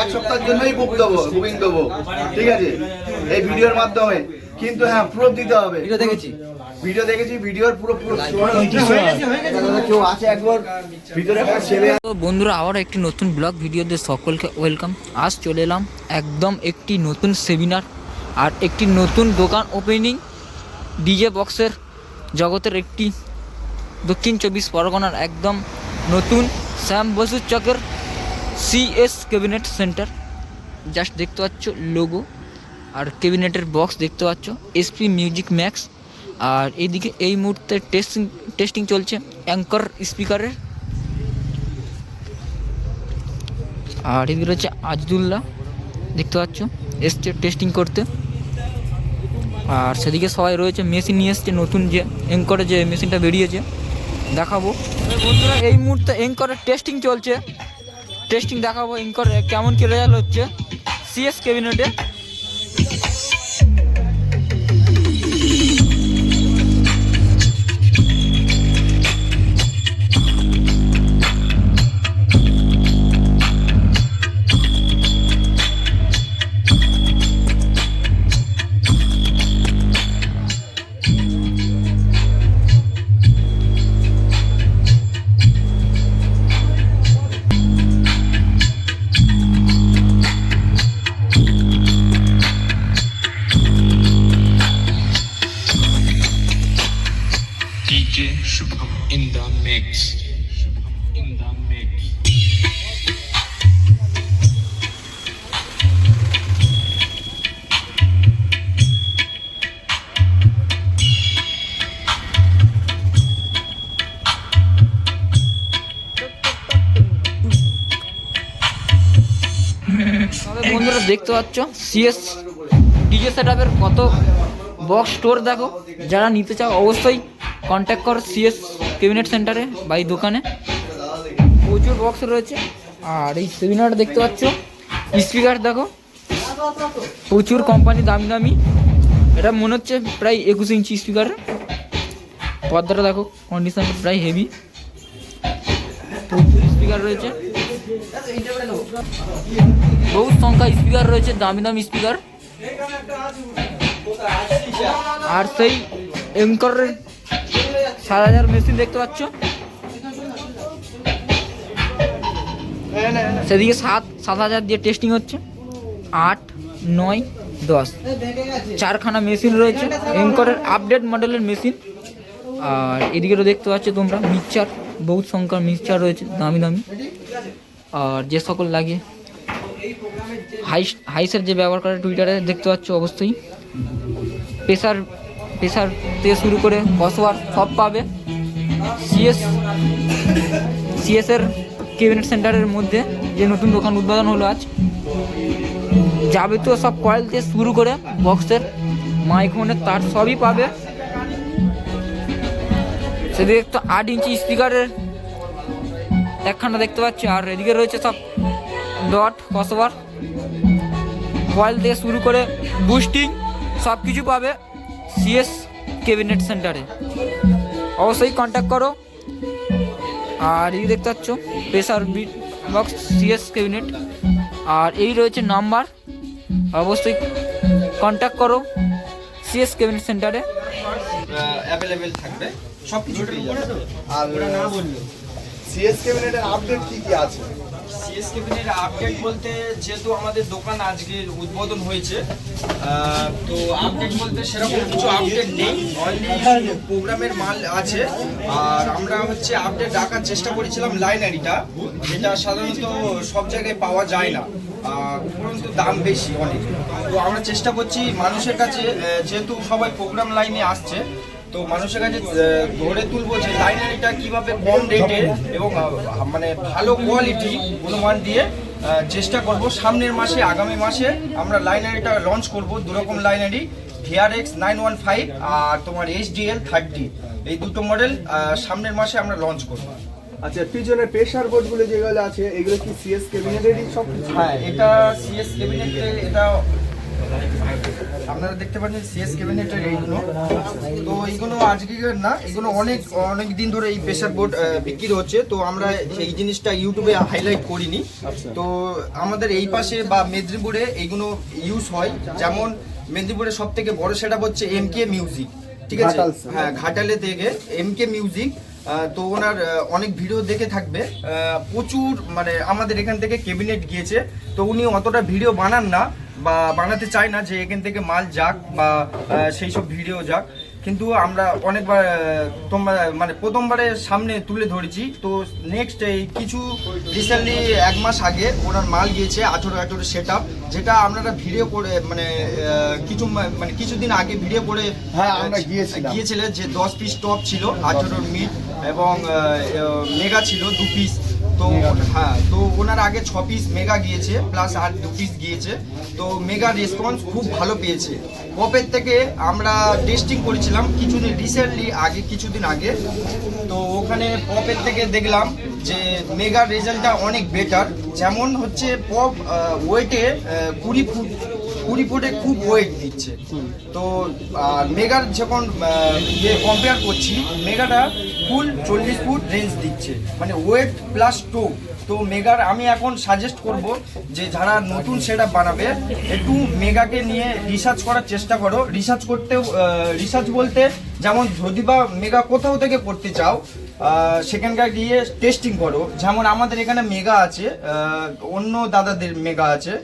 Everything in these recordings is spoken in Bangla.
এক সপ্তাহের জন্যই বুক দেবো বুকিং দেবো। ঠিক আছে? এই ভিডিওর মাধ্যমে। কিন্তু হ্যাঁ প্রুফ দিতে হবে। ভিডিও দেখেছি। ভিডিও দেখেছি ভিডিওর পুরো পুরো কেউ আছে একবার? ভিতরে একটা ছেলে তো বন্ধুরা আবার একটি নতুন ব্লগ ভিডিওতে সকলকে ওয়েলকাম আজ চলে এলাম একদম একটি নতুন সেমিনার আর একটি নতুন দোকান ওপেনিং ডিজে বক্সের জগতের একটি দক্ষিণ চব্বিশ পরগনার একদম নতুন শ্যাম বসু চকের সিএস ক্যাবিনেট সেন্টার জাস্ট দেখতে পাচ্ছ লোগো আর ক্যাবিনেটের বক্স দেখতে পাচ্ছ। এসপি মিউজিক ম্যাক্স আর এইদিকে এই মুহূর্তে টেস্টিং টেস্টিং চলছে অ্যাঙ্কর স্পিকারের আর এদিকে রয়েছে আজদুল্লাহ। দেখতে পাচ্ছ, এসছে টেস্টিং করতে। আর সেদিকে সবাই রয়েছে মেশিন নিয়ে এসছে নতুন যে অ্যাঙ্করের যে মেশিনটা বেরিয়েছে। দেখাবো। বন্ধুরা, এই মুহূর্তে অ্যাঙ্করের টেস্টিং চলছে। টেস্টিং দেখাবো ইনকর কেমন কি রেজাল্ট হচ্ছে? সিএস ক্যাবিনেটে দেখতে পাচ্ছ? সিএস ডিজে সেট আপের কত বক্স স্টোর দেখো। যারা নিতে চাও অবশ্যই কন্ট্যাক্ট করো সিএস কেবিনেট সেন্টারে বা এই দোকানে। প্রচুর বক্স রয়েছে। আর এই সেমিনারটা দেখতে পাচ্ছ। স্পিকার দেখো। প্রচুর কোম্পানি দামি দামি এটা মনে হচ্ছে প্রায় একুশ ইঞ্চি স্পিকার পর্দাটা দেখো কন্ডিশনটা প্রায় হেভি প্রচুর স্পিকার রয়েছে। বহু সংখ্যা স্পিকার রয়েছে, দামি দামি স্পিকার আর সেই এঙ্করের সাত হাজার মেশিন দেখতে পাচ্ছ। সেদিকে সাত সাত হাজার দিয়ে টেস্টিং হচ্ছে। আট, নয়, দশ। চারখানা মেশিন রয়েছে এঙ্করের আপডেট মডেলের মেশিন আর এদিকে তো দেখতে পাচ্ছ তোমরা মিক্সচার বহু সংখ্যার মিক্সচার রয়েছে, দামি দামি। আর যে সকল লাগে, হাইস হাইসের যে ব্যবহার করে টুইটারে দেখতে পাচ্ছ অবশ্যই। প্রেসার প্রেসার থেকে শুরু করে কসওয়ার সব পাবে। সিএস সিএসের ক্যাবিনেট সেন্টারের মধ্যে যে নতুন দোকান উদ্বোধন হলো আজ, যাবতীয় সব কয়েল থেকে শুরু করে বক্সের মাইক্রোফোনের তার সবই পাবে। সেদিকে একটু আট ইঞ্চি স্পিকারের একখানা দেখতে পাচ্ছি, আর এদিকে রয়েছে সব ডট কসবার। কয়েল থেকে শুরু করে বুস্টিং সব কিছু পাবে সিএস ক্যাবিনেট সেন্টারে অবশ্যই কন্ট্যাক্ট করো। আর এই দেখতে পাচ্ছ pressure beat box CS cabinet আর এই রয়েছে নাম্বার অবশ্যই কন্ট্যাক্ট করো সিএস ক্যাবিনেট সেন্টারে অ্যাভেলেবেল থাকবে সব কিছু আর সিএস ক্যাবিনেটের আপডেট কি কি আছে? সিএস কেবিনের আপডেট বলতে যেহেতু আমাদের দোকান আজকে উদ্বোধন হয়েছে তো আপডেট বলতে সেরকম কিছু আপডেট নেই। অনলি প্রোগ্রামের মাল আছে, আর আমরা হচ্ছে আপডেট রাখার চেষ্টা করেছিলাম লাইনারিটা যেটা সাধারণত সব জায়গায় পাওয়া যায় না উপরন্তু দাম বেশি অনেক। তো আমরা চেষ্টা করছি মানুষের কাছে যেহেতু সবাই প্রোগ্রাম লাইনে আসছে তো মানুষের কাছে ধরে তুলবো যে লাইনারিটা কীভাবে কম রেটে এবং মানে ভালো কোয়ালিটি গুণমান দিয়ে চেষ্টা করব সামনের মাসে আগামী মাসে আমরা লাইনারিটা লঞ্চ করব দুরকম লাইনারি ভিআরএক্স নাইন ওয়ান ফাইভ আর তোমার এইচডিএল থার্টি এই দুটো মডেল সামনের মাসে আমরা লঞ্চ করব। আচ্ছা পিছনে প্রেসার বোর্ডগুলো যেগুলো আছে এগুলো কি সিএস ক্যাবিনেটেরই সব হ্যাঁ এটা সিএস ক্যাবিনেটে এটা আপনারা দেখতে পাচ্ছেন সিএস ক্যাবিনেটের এইগুলো তো এইগুলো আজকের না এগুলো অনেক অনেক দিন ধরে এই প্রেসার বোর্ড বিক্রি হচ্ছে। তো আমরা এই জিনিসটা ইউটিউবে হাইলাইট করিনি। তো আমাদের এই পাশে বা মেদিনীপুরে এইগুলো ইউজ হয়। যেমন মেদিনীপুরে সব থেকে বড় সেটা হচ্ছে এম কে মিউজিক ঠিক আছে? হ্যাঁ ঘাটালে থেকে এম কে মিউজিক তো ওনার অনেক ভিডিও দেখে থাকবে। প্রচুর মানে আমাদের এখান থেকে ক্যাবিনেট গিয়েছে। তো উনি অতটা ভিডিও বানান না বা বানাতে চায় না যে এখান থেকে মাল যাক বা সেই সব ভিডিও যাক। কিন্তু আমরা অনেকবার তোমরা মানে প্রথমবারে সামনে তুলে ধরেছি। তো নেক্সট এই কিছু রিসেন্টলি এক মাস আগে ওনার মাল গিয়েছে আঠেরো আঠেরো সেট আপ যেটা আপনারা ভিডিও করে মানে কিছু মানে কিছুদিন আগে ভিডিও করে হ্যাঁ, আমরা গিয়েছিলাম। গিয়েছিলেন যে দশ পিস টপ ছিল আঠেরোর মিট এবং মেগা ছিল দু পিস তো হ্যাঁ তো ওনার আগে ছ পিস মেগা গিয়েছে প্লাস আর দু পিস গিয়েছে। তো মেগা রেসপন্স খুব ভালো পেয়েছে। পপের থেকে আমরা টেস্টিং করেছিলাম কিছুদিন রিসেন্টলি আগে কিছুদিন আগে। তো ওখানে পপের থেকে দেখলাম যে মেগার রেজাল্টটা অনেক বেটার যেমন হচ্ছে পপ ওয়েটে কুড়ি ফুট কুড়ি ফুটে খুব ওয়েট দিচ্ছে তো আর মেগার যখন ইয়ে কম্পেয়ার করছি মেগাটা ফুল চল্লিশ ফুট রেঞ্জ দিচ্ছে। মানে ওয়েট প্লাস টো তো মেগার আমি এখন সাজেস্ট করব যে যারা নতুন সেট বানাবে, একটু মেগাকে নিয়ে রিসার্চ করার চেষ্টা করো। রিসার্চ করতেও রিসার্চ বলতে যেমন যদি বা মেগা কোথাও থেকে করতে চাও সেখানকার গিয়ে টেস্টিং করো। যেমন আমাদের এখানে মেগা আছে অন্য দাদাদের মেগা আছে।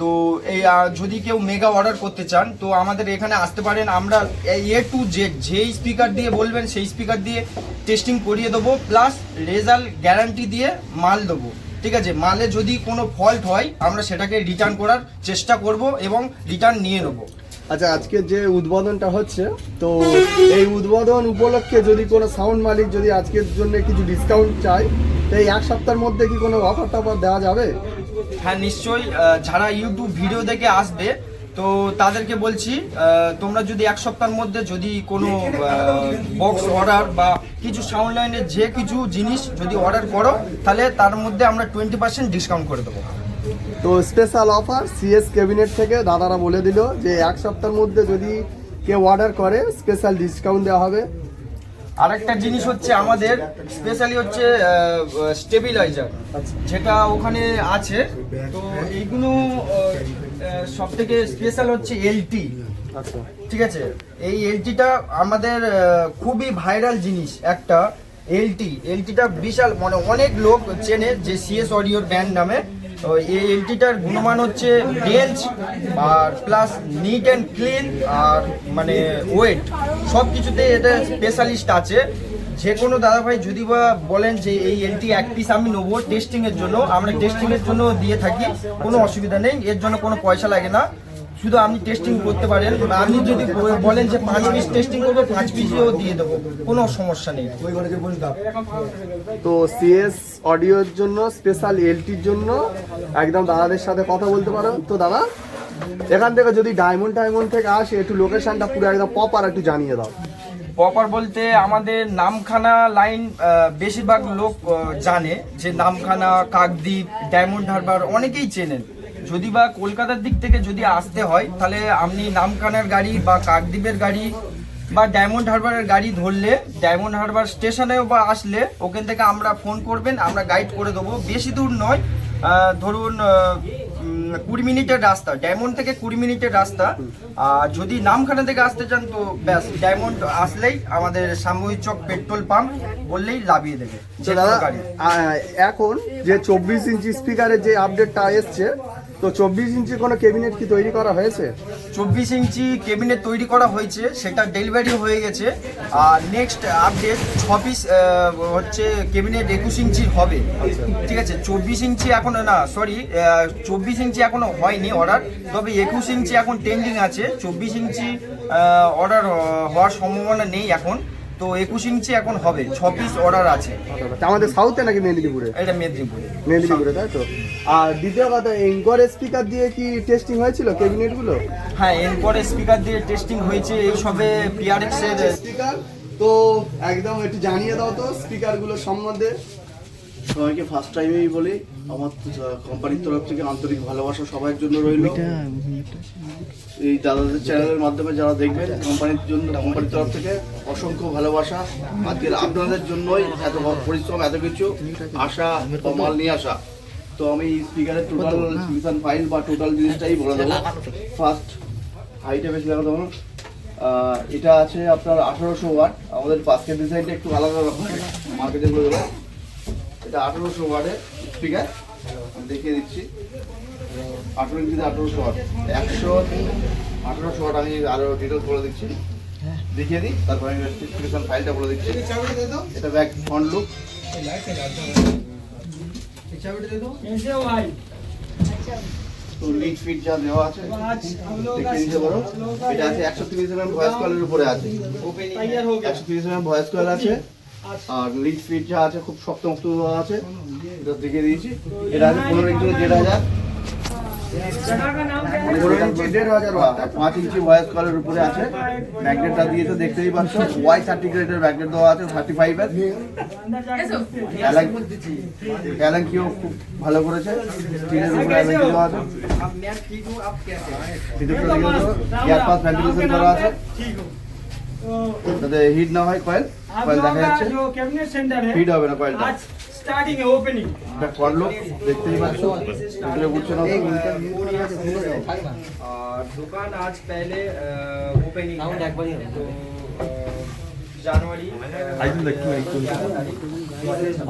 তো এই যদি কেউ মেগা অর্ডার করতে চান, তো আমাদের এখানে আসতে পারেন। আমরা এ টু জেড যেই স্পিকার দিয়ে বলবেন, সেই স্পিকার দিয়ে টেস্টিং করিয়ে দেবো প্লাস রেজাল্ট গ্যারান্টি দিয়ে মাল দেবো। ঠিক আছে? মালে যদি কোনো ফল্ট হয়, আমরা সেটাকে রিটার্ন করার চেষ্টা করব এবং রিটার্ন নিয়ে নেব। আচ্ছা আজকে যে উদ্বোধনটা হচ্ছে, তো এই উদ্বোধন উপলক্ষে যদি কোনো সাউন্ড মালিক যদি আজকের জন্য কিছু ডিসকাউন্ট চায়, তো এই এক সপ্তাহের মধ্যে কি কোনো অফার টফার দেওয়া যাবে? হ্যাঁ নিশ্চয়ই যারা ইউটিউব ভিডিও দেখে আসবে, তো তাদেরকে বলছি তোমরা যদি এক সপ্তাহের মধ্যে যদি কোনো বক্স অর্ডার বা কিছু সাউন্ড লাইনের যে কিছু জিনিস যদি অর্ডার করো, তাহলে তার মধ্যে আমরা টোয়েন্টি পার্সেন্ট ডিসকাউন্ট করে দেবো। তো স্পেশাল অফার সিএস ক্যাবিনেট থেকে দাদারা বলে দিল যে এক সপ্তাহের মধ্যে যদি কেউ অর্ডার করে স্পেশাল ডিসকাউন্ট দেওয়া হবে। আরেকটা জিনিস হচ্ছে আমাদের স্পেশালি হচ্ছে স্টেবিলাইজার যেটা ওখানে আছে। তো এইগুলো সব থেকে স্পেশাল হচ্ছে এলটি আচ্ছা। ঠিক আছে? এই এলটিটা আমাদের খুবই ভাইরাল জিনিস একটা এলটি এলটিটা বিশাল মানে অনেক লোক চেনে যে সিএস অডিওর ব্যান্ড নামে। এই এলটিটার গুণমান হচ্ছে রেঞ্জ আর প্লাস নিট অ্যান্ড ক্লিন আর মানে ওয়েট সব কিছুতে এটা স্পেশালিস্ট আছে। যে কোনো দাদাভাই যদি বা বলেন যে এই এলটি এক পিস আমি নেব টেস্টিংয়ের জন্য, আমরা টেস্টিংয়ের জন্য দিয়ে থাকি, কোনো অসুবিধা নেই, এর জন্য কোনো পয়সা লাগে না। শুধু আপনি টেস্টিং করতে পারেন বা আপনি যদি বলেন যে পাঁচ পিস টেস্টিং করব পাঁচ পিসও দিয়ে দেবো। কোনো সমস্যা নেই। তো সিএস অডিওর জন্য স্পেশাল এলটির জন্য একদম দাদাদের সাথে কথা বলতে পারো। তো দাদা এখান থেকে যদি ডায়মন্ড ডায়মন্ড থেকে আসে একটু লোকেশনটা পুরো একদম প্রপার একটু জানিয়ে দাও। প্রপার বলতে আমাদের নামখানা লাইন বেশিরভাগ লোক জানে যে নামখানা কাকদ্বীপ ডায়মন্ড হারবার অনেকেই চেনেন। যদি বা কলকাতার দিক থেকে যদি আসতে হয় তাহলে আপনি নামখানার গাড়ি বা কাকদ্বীপের গাড়ি বা ডায়মন্ড হারবারের গাড়ি ধরলে ডায়মন্ড হারবার স্টেশনেও বা আসলে ওখান থেকে আমরা ফোন করবেন আমরা গাইড করে দেবো। বেশি দূর নয় ধরুন কুড়ি মিনিটের রাস্তা ডায়মন্ড থেকে কুড়ি মিনিটের রাস্তা। আর যদি নামখানা থেকে আসতে চান তো ব্যাস ডায়মন্ড আসলেই আমাদের সাময়িক চক পেট্রোল পাম্প বললেই লাভিয়ে দেবে এখন যে চব্বিশ ইঞ্চি স্পিকারের যে আপডেটটা এসছে তো চব্বিশ ইঞ্চি কোনো ক্যাবিনেট কি তৈরি করা হয়েছে? চব্বিশ ইঞ্চি কেবিনেট তৈরি করা হয়েছে সেটা ডেলিভারি হয়ে গেছে। আর নেক্সট আপডেট ছ পিস হচ্ছে কেবিনেট একুশ ইঞ্চির হবে। ঠিক আছে চব্বিশ ইঞ্চি এখন না সরি চব্বিশ ইঞ্চি এখনও হয়নি অর্ডার তবে একুশ ইঞ্চি এখন ট্রেন্ডিং আছে। চব্বিশ ইঞ্চি অর্ডার হওয়ার সম্ভাবনা নেই এখন। তো একুশ ইঞ্চি এখন হবে ছ পিস অর্ডার আছে। আমাদের সাউথে নাকি মেদিনীপুরে? এটা মেদিনীপুরে। মেদিনীপুরে তাই তো? আর দ্বিতীয় কথা এঙ্কর স্পিকার দিয়ে কি টেস্টিং হয়েছিল ক্যাবিনেটগুলো হ্যাঁ এরপরে স্পিকার দিয়ে টেস্টিং হয়েছে এই সবে পিআরএক্স এর স্পিকার তো একদম একটু জানিয়ে দাও তো স্পিকারগুলো সম্বন্ধে। সবাইকে ফার্স্ট টাইমেই বলি। আমার কোম্পানির তরফ থেকে আন্তরিক ভালোবাসা সবার জন্য রইল। এই দাদাদের চ্যানেলের মাধ্যমে যারা দেখবেন কোম্পানির জন্য কোম্পানির তরফ থেকে অসংখ্য ভালোবাসা। আজকে আপনাদের জন্যই এত পরিশ্রম এত কিছু আশা বা মাল নিয়ে আসা। তো আমি স্পিকারের টোটাল সিমিশন ফাইল বা টোটাল জিনিসটাই বলে দেবো। ফার্স্ট হাইটে বেশি হবে আহ, এটা আছে আপনার আঠারোশো ওয়াট আমাদের বাস্কেট ডিজাইনটা একটু আলাদা রকম। মার্কেটে বলে দেবো। এটা আঠারোশো ওয়াটের স্পিকার আমি দেখিয়ে দিচ্ছি। আঠারো ইঞ্চিতে আঠারোশো ওয়াট একশো আঠারোশো ওয়াট আমি আরও ডিটেলস বলে দিচ্ছি। দেখিয়ে দিই তারপরে আমি স্পেসিফিকেশন ফাইলটা বলে দিচ্ছি। এটা ব্যাক ফ্রন্ট লুক তো। লিড ফিট যা দেওয়া আছে দেখে নিতে পারো। এটা আছে একশো তিরিশ এম ভয়েস কলের উপরে আছে। একশো তিরিশ এম ভয়েস কল আছে। আর লিড ফিট যা আছে, খুব শক্ত মুক্ত আছে, এটা দেখিয়ে দিয়েছি। এটা আছে পনেরো ইঞ্চি দেড় হাজার। পাঁচ ইঞ্চি ভয়েস কলের উপরে আছে। ম্যাগনেটটা দিয়েছে, দেখতেই পাচ্ছ। ওয়াই গ্রেডের ম্যাগনেট দেওয়া আছে থার্টি ফাইভের অ্যালাঙ্কিও খুব ভালো করেছে। দেওয়া আছে। দেখে করা আছে। তাতে হিট না হয় কয়েল কয়েল দেখা যাচ্ছে ক্যাবিনেট সেন্টারে হিট হবে না কয়েলটা আজ স্টার্টিং এ ওপেনিং এটা কল লোক দেখতেই পাচ্ছ ভিতরে বুঝছো না আর দোকান আজ পহলে ওপেনিং সাউন্ড একবারই হবে জানুয়ারি একদম দেখতে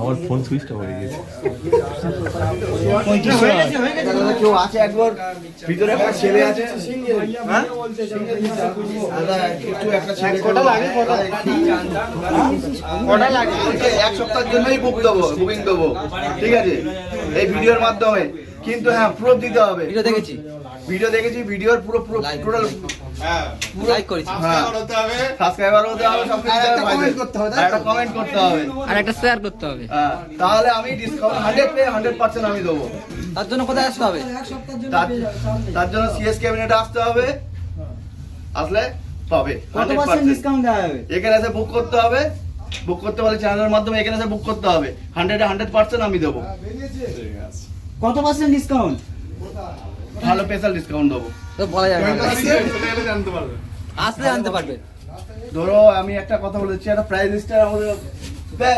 আমার ফোন সুইচটা হয়ে গেছে। কেউ আছে একবার? ভিতরে একটা ছেলে আছে হ্যাঁ? দাদা একটু একটা ছেলে কটা লাগে কটা কটা লাগে? এক সপ্তাহের জন্যই বুক দেবো বুকিং দেবো। ঠিক আছে? এই ভিডিওর মাধ্যমে। কিন্তু হ্যাঁ প্রুফ দিতে হবে। ভিডিও দেখেছি। ভিডিও দেখেছি ভিডিওর পুরো পুরো টোটাল লাইক করেছি। হ্যাঁ। সাবস্ক্রাইবার হতে হবে কমেন্ট করতে হবে একটা কমেন্ট করতে হবে। আর একটা শেয়ার করতে হবে। হ্যাঁ তাহলে আমি discount hundred pay hundred percent আমি দেবো। তার জন্য কোথায় আসতে হবে? তার তার জন্য সিএস ক্যাবিনেটে আসতে হবে। আসলে পাবে। এখানে এসে বুক করতে হবে। বুক করতে পারলে চ্যানেলের মাধ্যমে এখানে এসে বুক করতে হবে। হান্ড্রেডে হান্ড্রেড পার্সেন্ট আমি দেবো। কত পার্সেন্ট ডিসকাউন্ট ভালো স্পেশাল ডিসকাউন্ট দেবো। তো বলা যাবে না। আসলে আনতে পারবে। ধরো আমি একটা কথা বলে দিচ্ছি একটা প্রাইস লিস্টটা আমাদের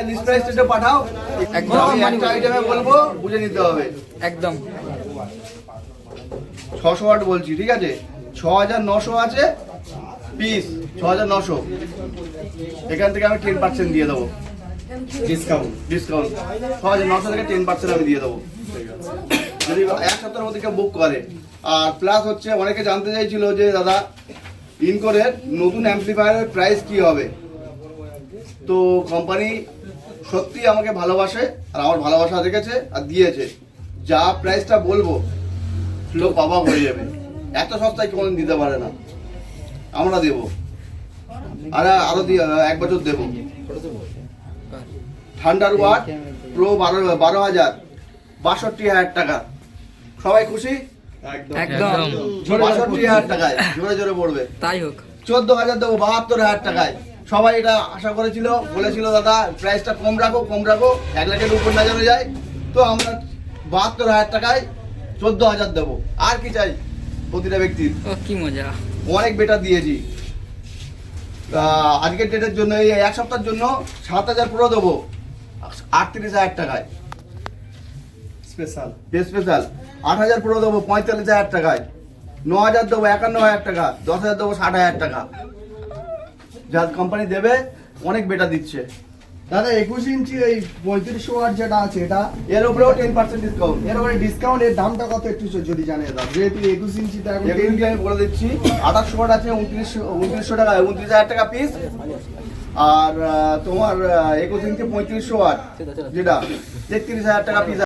লিস্ট প্রাইসটা পাঠাও। একদম। আমি একটা আইটেমে বলব বুঝে নিতে হবে। একদম। ছশো ওয়াট বলছি ঠিক আছে? ছ হাজার নশো আছে পিস ছ হাজার নশো। এখান থেকে আমি টেন পার্সেন্ট দিয়ে দেবো। ডিসকাউন্ট ডিসকাউন্ট ছ হাজার নশো থেকে টেন পার্সেন্ট আমি দিয়ে দেবো। যদি এক সপ্তাহের মধ্যে কেউ বুক করে। আর প্লাস হচ্ছে অনেকে জানতে চাইছিল যে, দাদা ইনকোরের নতুন অ্যাম্পলিফায়ারের প্রাইস কি হবে? তো কোম্পানি সত্যি আমাকে ভালোবাসে আর আমার ভালোবাসা দেখেছে আর দিয়েছে। যা প্রাইসটা বলব লোক অবাক হয়ে যাবে। এত সস্তায় কোনোদিন দিতে পারে না। আমরা দেব। আর, আরও এক বছর দেব। ঠান্ডার ওয়াট প্রো বারো বারো হাজার। বাষট্টি হাজার টাকা। সবাই খুশি? একদম। বাষট্টি হাজার টাকায় জোরে জোরে পড়বে। তাই হোক। চোদ্দ হাজার দেবো বাহাত্তর হাজার টাকায়। সবাই এটা আশা করেছিল বলেছিল দাদা প্রাইসটা কম রাখো কম রাখো এক লাখের উপর না যেন যায় তো আমরা বাহাত্তর হাজার টাকায় চোদ্দ হাজার দেবো। আর কি চাই প্রতিটা ব্যক্তির? ও কি মজা। অনেক বেটার দিয়েছি। আজকের ডেটের জন্য এই এক সপ্তাহের জন্য সাত হাজার পুরো দেবো আটত্রিশ হাজার টাকায়। স্পেশাল স্পেশাল আট হাজার পুরো দেবো পঁয়তাল্লিশ হাজার টাকায় ন হাজার দেবো একান্ন হাজার টাকা। দশ হাজার দেবো ষাট হাজার টাকা। যা কোম্পানি দেবে অনেক বেটার দিচ্ছে। দাদা একুশ ইঞ্চি এই পঁয়ত্রিশশো ওয়াট যেটা আছে এটা এর উপরেও টেন পার্সেন্ট ডিসকাউন্ট এর উপরে ডিসকাউন্ট এর দামটা কত একটু যদি জানিয়ে দাও? যেহেতু একুশ এগুলিকে আমি বলে দিচ্ছি আঠাশশো ওয়াট আছে উনত্রিশশো উনত্রিশশো টাকা উনত্রিশ হাজার টাকা পিস আর তোমার একুশ ইঞ্চি পঁয়ত্রিশশো ওয়াট যেটা তেত্রিশ হাজার টাকা পিস